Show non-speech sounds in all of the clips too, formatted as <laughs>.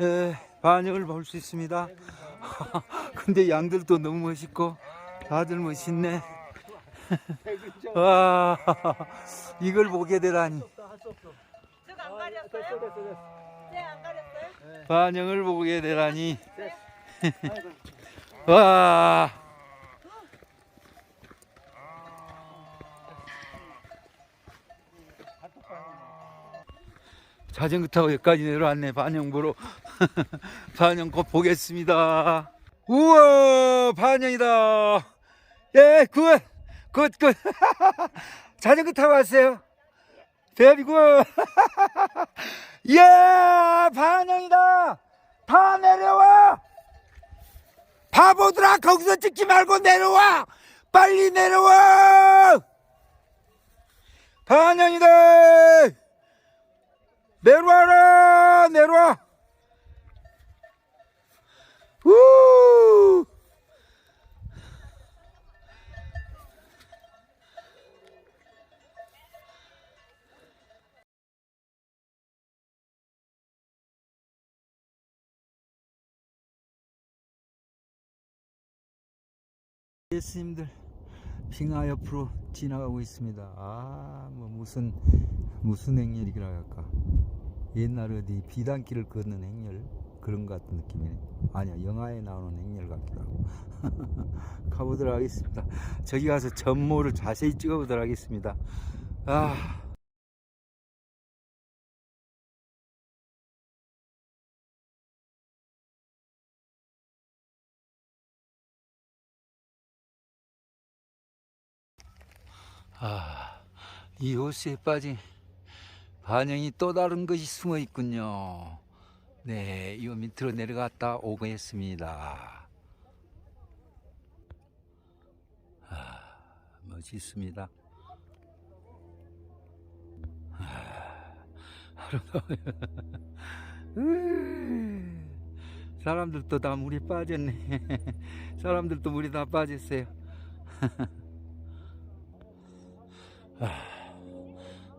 에, 반영을 볼 수 있습니다. <laughs> 근데 양들도 너무 멋있고 다들 멋있네. <laughs> 와 이걸 보게 되다니 저거 안 가렸어요? 네, 안 가렸어요? 반영을 보게 되다니 <laughs> 와 자전거 타고 여기까지 내려왔네. 반영 보러 <laughs> 반영 곧 보겠습니다. 우와 반영이다. 예굿굿굿. 자전거 타고 왔어요. 베리 굿 <laughs> 예 반영이다. 다 내려와. 바보들아 거기서 찍지 말고 내려와. 빨리 내려와. 반영이다 내려와라 내려와 우 예수님들 빙하 옆으로 지나가고 있습니다. 아, 뭐 무슨 무슨 행렬이라 할까? 옛날 어디 비단길을 걷는 행렬 그런 것 같은 느낌이네. 아니야, 영화에 나오는 행렬 같기도 하고. <laughs> 가보도록 하겠습니다. 저기 가서 전모를 자세히 찍어보도록 하겠습니다. 아. 아, 이 호수에 빠진 반영이 또 다른 것이 숨어 있군요. 네, 이 밑으로 내려갔다 오겠습니다. 아, 멋있습니다. 아, <laughs> 사람들도 다 물이 빠졌네. <laughs> 사람들도 물이 다 빠졌어요. <laughs>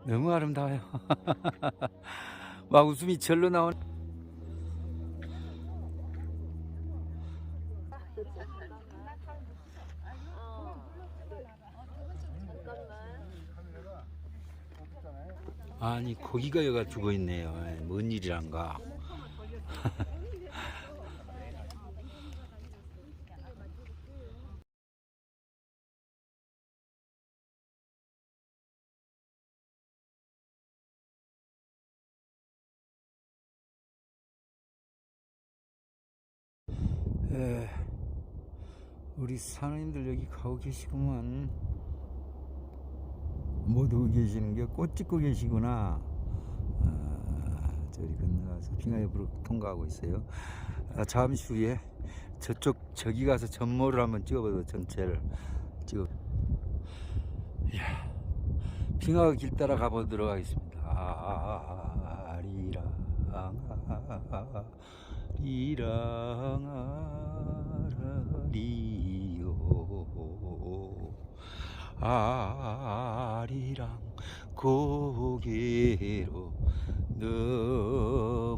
너무 아름다워요. <laughs> 막 웃음이 절로 나온. 아니 고기가 여가 죽어 있네요. 뭔 일이란가. 에, 우리 사모님들 여기 가고 계시구만. 모두 계시는 게 꽃 찍고 계시구나. 아, 저리 건너가서 빙하 옆으로 통과하고 있어요. 아, 잠시 후에 저쪽 저기 가서 전모를 한번 찍어봐도 전체를 찍어. 이야, 빙하 길 따라 가보도록 하겠습니다. 아, 리랑 아, 아리랑 고개로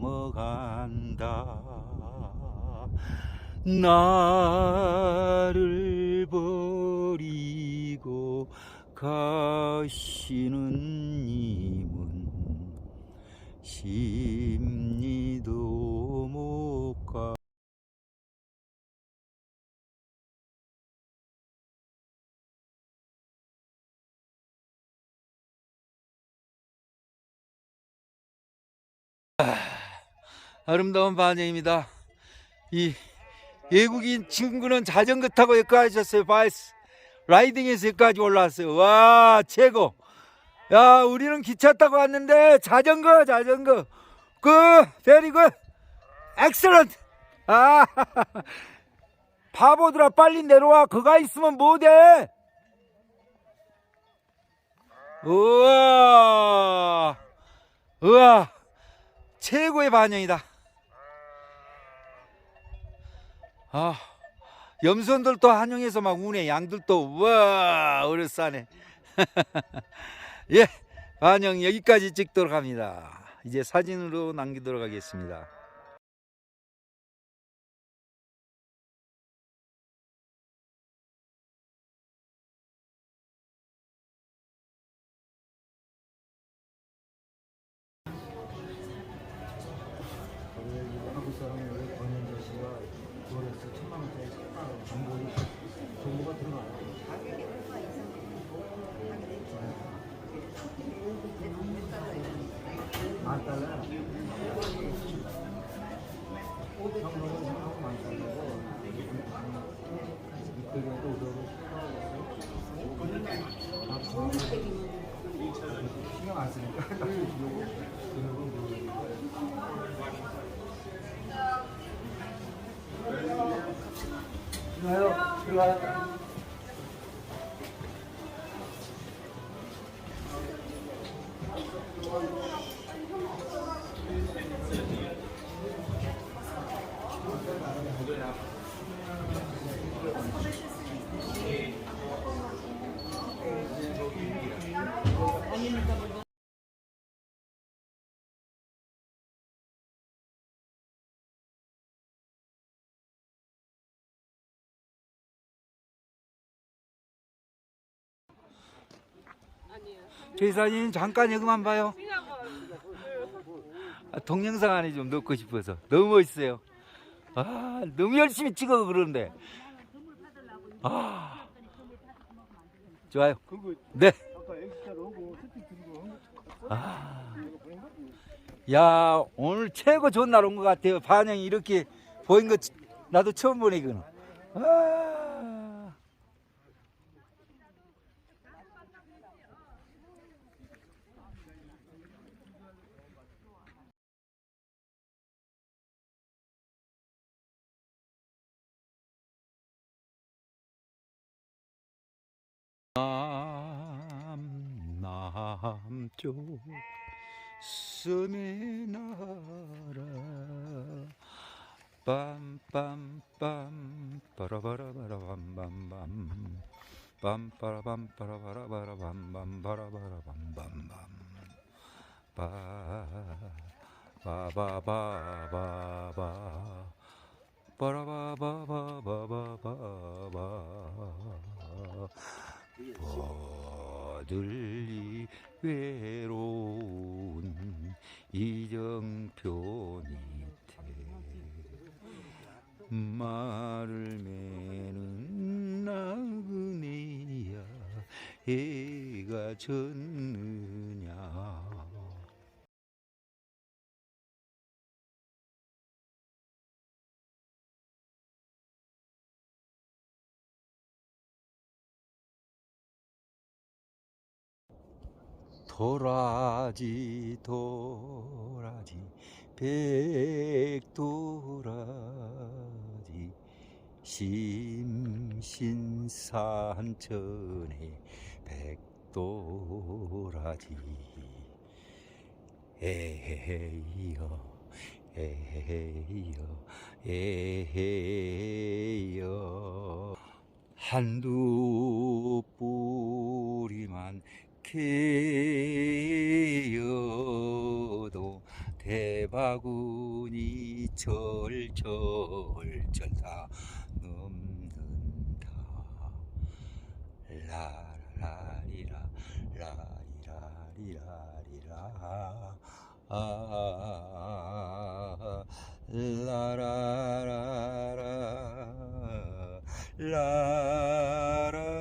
넘어간다. 나 아름다운 반영입니다. 이 외국인 친구는 자전거 타고 여기까지 오셨어요. 바이스. 라이딩에서 여기까지 올라왔어요. 와 최고. 야 우리는 기차 타고 왔는데 자전거 자전거. 그 베리 굿 엑셀런트 아 <laughs> 바보들아 빨리 내려와. 그가 있으면 못해 우와. 우와. 최고의 반영이다 아 염소들도 한영에서 막 우네 양들도 우와 어렸싸네 예, 반영 여기까지 찍도록 합니다. 이제 사진으로 남기도록 하겠습니다. 신경 안 쓰니까. <laughs> 요거 요거 뭐 들어가요. 들어가요 제사님 잠깐 여기만 봐요. 아, 동영상 안에 좀 넣고 싶어서 너무 멋있어요. 아 너무 열심히 찍어 그러는데. 아 좋아요. 네. 아, 야 오늘 최고 좋은 날 온 것 같아요. 반영이 이렇게 보인 거 치- 나도 처음 보네 이거는. 아. 남쪽 섬의 나라. 빰빰빰 빠라바라바라밤밤밤. 빰빠라밤 빠라바라바라밤밤 바라바라밤밤밤. 바 바바바바바. 빠라바바바바바바 버들리 외로운 이정표 밑에 말을 매는 나그네야 해가 졌느 도라지 도라지 백도라지. 심신산천에 백도라지. 에헤이여 에헤이여 에헤이여. 한두 뿌리만 캐여도 대바구니 절절절 다 넘는다. 라라리라 라리라리라리라. 아 라라라라. 라라리리리리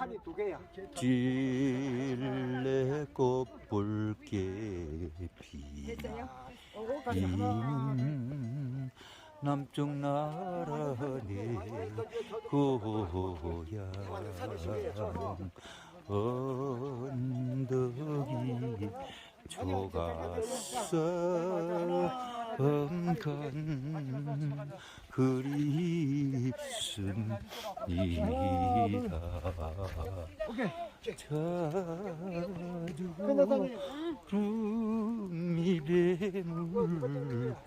산이 두 개야. 찔레꽃불게 피는 남쪽 나라네 고향 언덕이 조각삼간 그립습니다 자주 구름이 배물고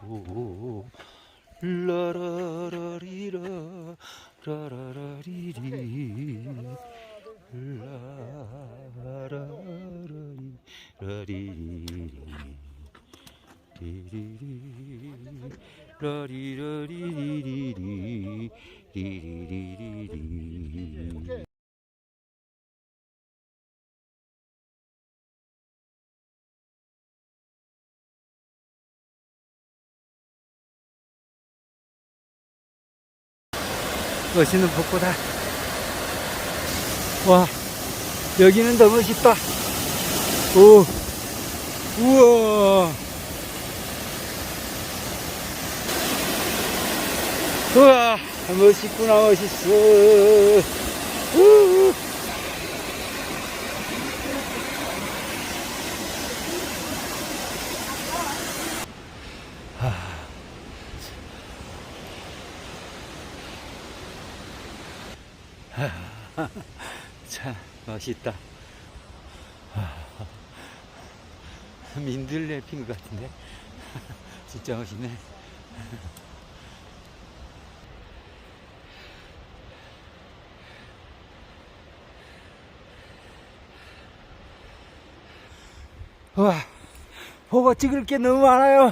라라라리라. 라라라리리. 라라 라리 라리리 리 리리 라리라리리리리 리리리리리 멋있는 벚꽃다. 와, 여기는 더 멋있다. 오, 우와. 우와, 멋있구나, 멋있어. 우. 참 멋있다. 민들레 핀것 같은데 <laughs> 진짜 멋있네. <laughs> 와, 보고 찍을 게 너무 많아요.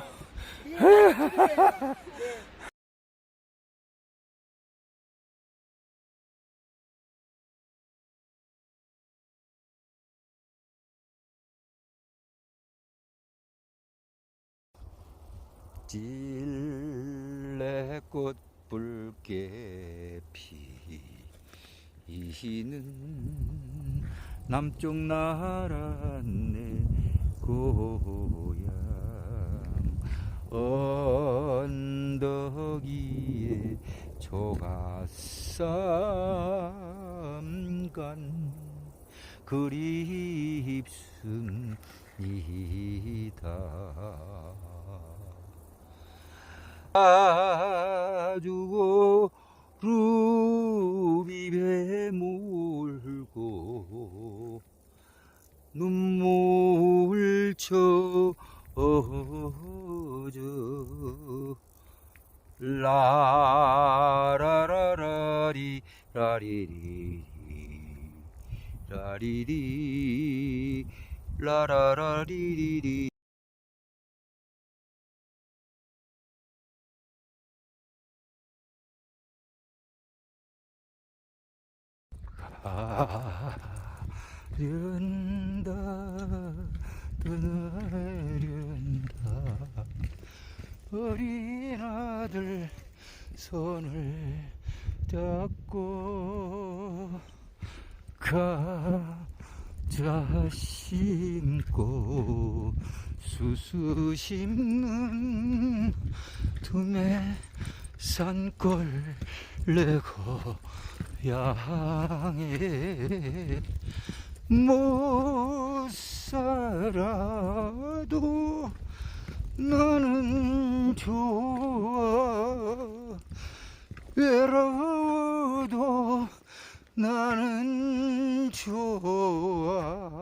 찔레꽃 붉게 피시는 남쪽 나라 내 고향. 언덕 위에 조가삼간 그립습니다 가지고 루비 배 물고 눈물 젖어 라라라라리 라리리 라리리 라라라리리리 가련다 떠나련다 어린 아들 손을 잡고 가자 심고 수수 심는 둠에 산골 내고 양에 못 살아도 나는 좋아 외로워도 나는 좋아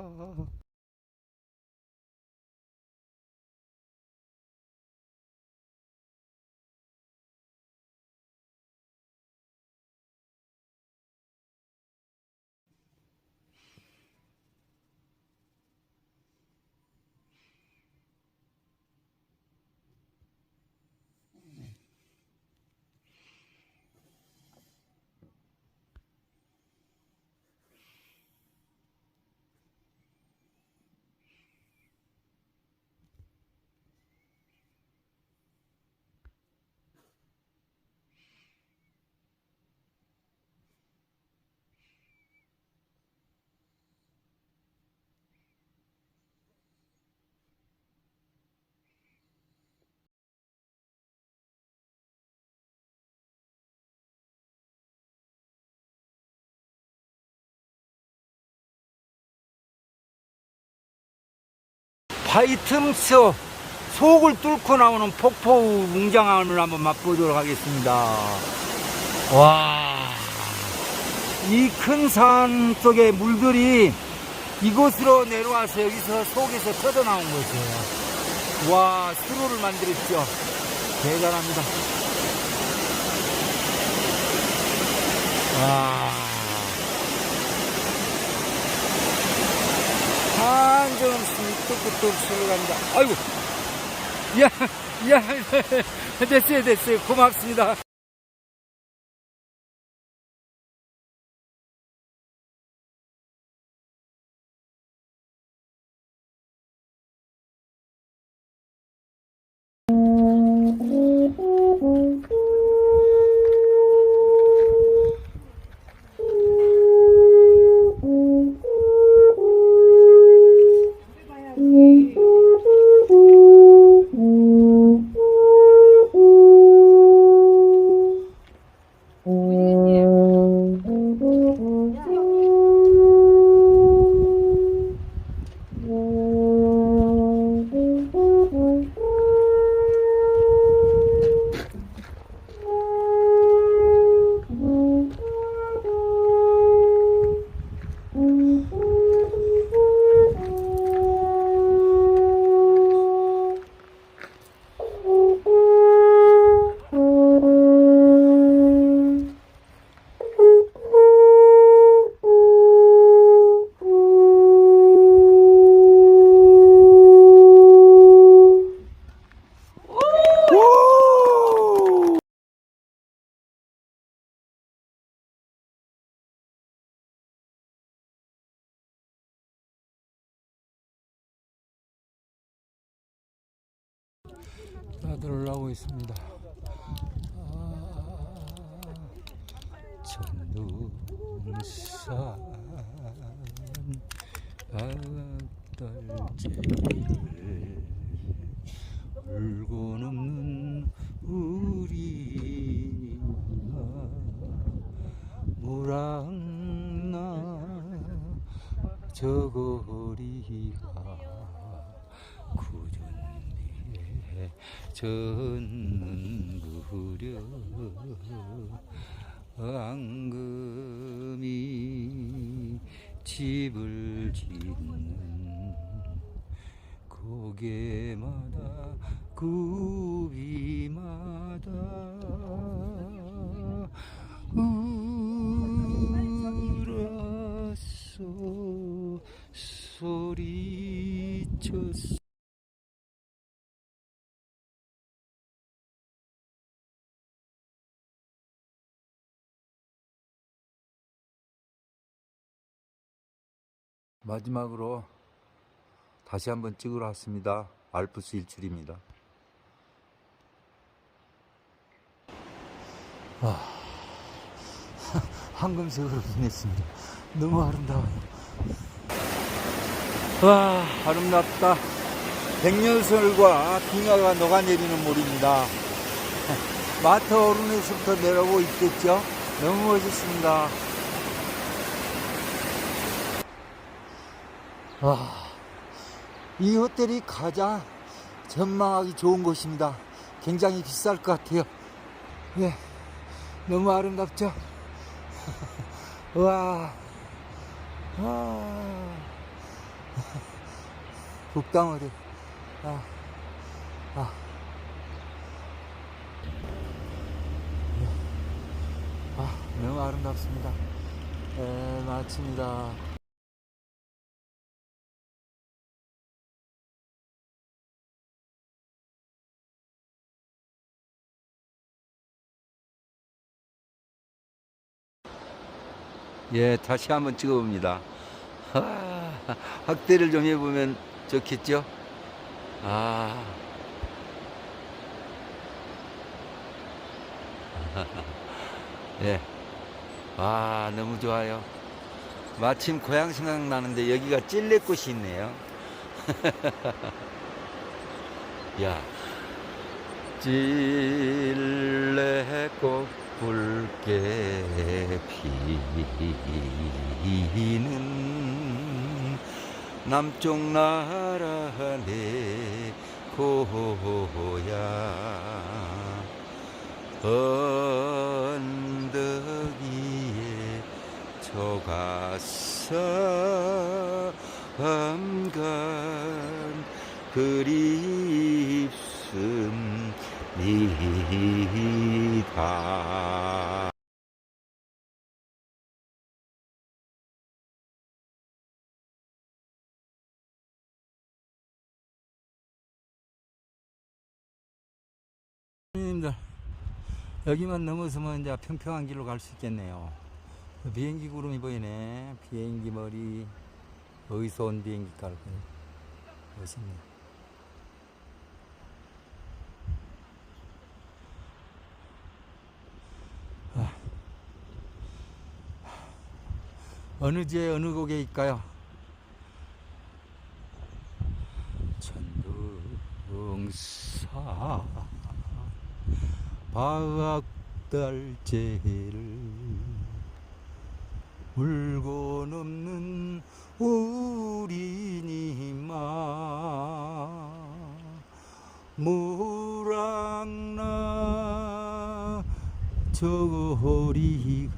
바이틈스 속을 뚫고 나오는 폭포 웅장함을 한번 맛보도록 하겠습니다. 와, 이 큰 산 속의 물들이 이곳으로 내려와서 여기서 속에서 터져 나온 거죠. 와, 수로를 만들었죠. 대단합니다. 와. 한정없이 뚝뚝뚝 술어갑니다. 아이고, 야, 야, <laughs> 됐어요, 됐어요. 고맙습니다. 들 올라오고 있습니다. 아, 천둥산 바닥달재를 울고 넘는 우리 무랑나 저거리가 무려. 앙금이 집을 짓는 고개마다 굽이마다. 울었소 소리쳤소 마지막으로 다시 한번 찍으러 왔습니다. 알프스 일출입니다. 아, <laughs> 황금색으로 빛냈습니다. 너무 아름다워요. 와, 아름답다. 백년설과 빙하가 녹아내리는 물입니다. <laughs> 마트 어른에서부터 내려오고 있겠죠? 너무 멋있습니다. 와, 이 호텔이 가장 전망하기 좋은 곳입니다. 굉장히 비쌀 것 같아요. 예, 너무 아름답죠? <laughs> 와, <laughs> 와, 북당어리, 아, 아. 예. 아, 너무 아름답습니다. 예, 마칩니다. 예, 다시 한번 찍어봅니다. 아, 확대를 좀 해보면 좋겠죠? 아. <laughs> 예. 와, 너무 좋아요. 마침 고향 생각나는데 여기가 찔레꽃이 있네요. <laughs> 야. 찔레꽃 붉게 피는 남쪽 나라 내 고향 언덕 위에 저가삼간 그 립습니다. 여기만 넘어서면 이제 평평한 길로 갈 수 있겠네요. 비행기 구름이 보이네. 비행기 머리. 어디서 온 비행기 깔고. 멋있네. 어느 제 어느 곡에일까요? 천둥사 박달재를 울고 넘는 우리니마 무랑나 저리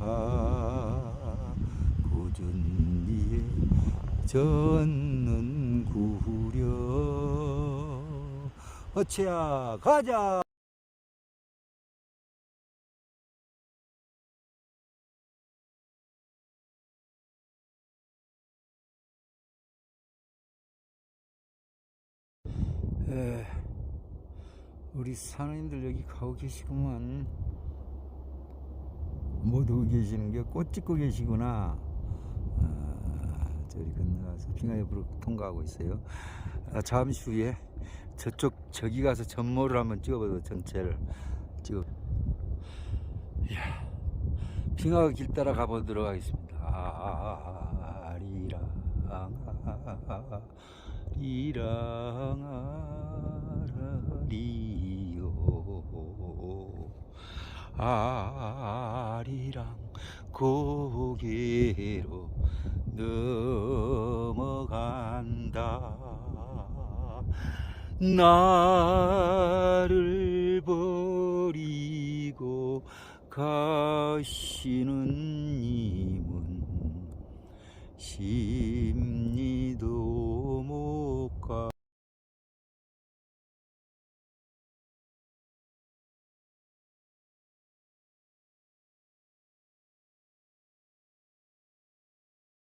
젖는 구려. 어치야 가자. 에, 우리 사장님들 여기 가고 계시구만. 모두 계시는 게 꽃 찍고 계시구나. 아, 저리 건너가서 빙하 옆으로 통과하고 있어요 아, 잠시 후에 저쪽 저기 가서 전모를 한번 찍어봐도 전체를 찍어 이야 빙하 길 따라 가보도록 하겠습니다 아, 아리랑 아, 리랑 아리요 아리랑 고개로 넘어간다. 나를 버리고 가시는 님은 심리도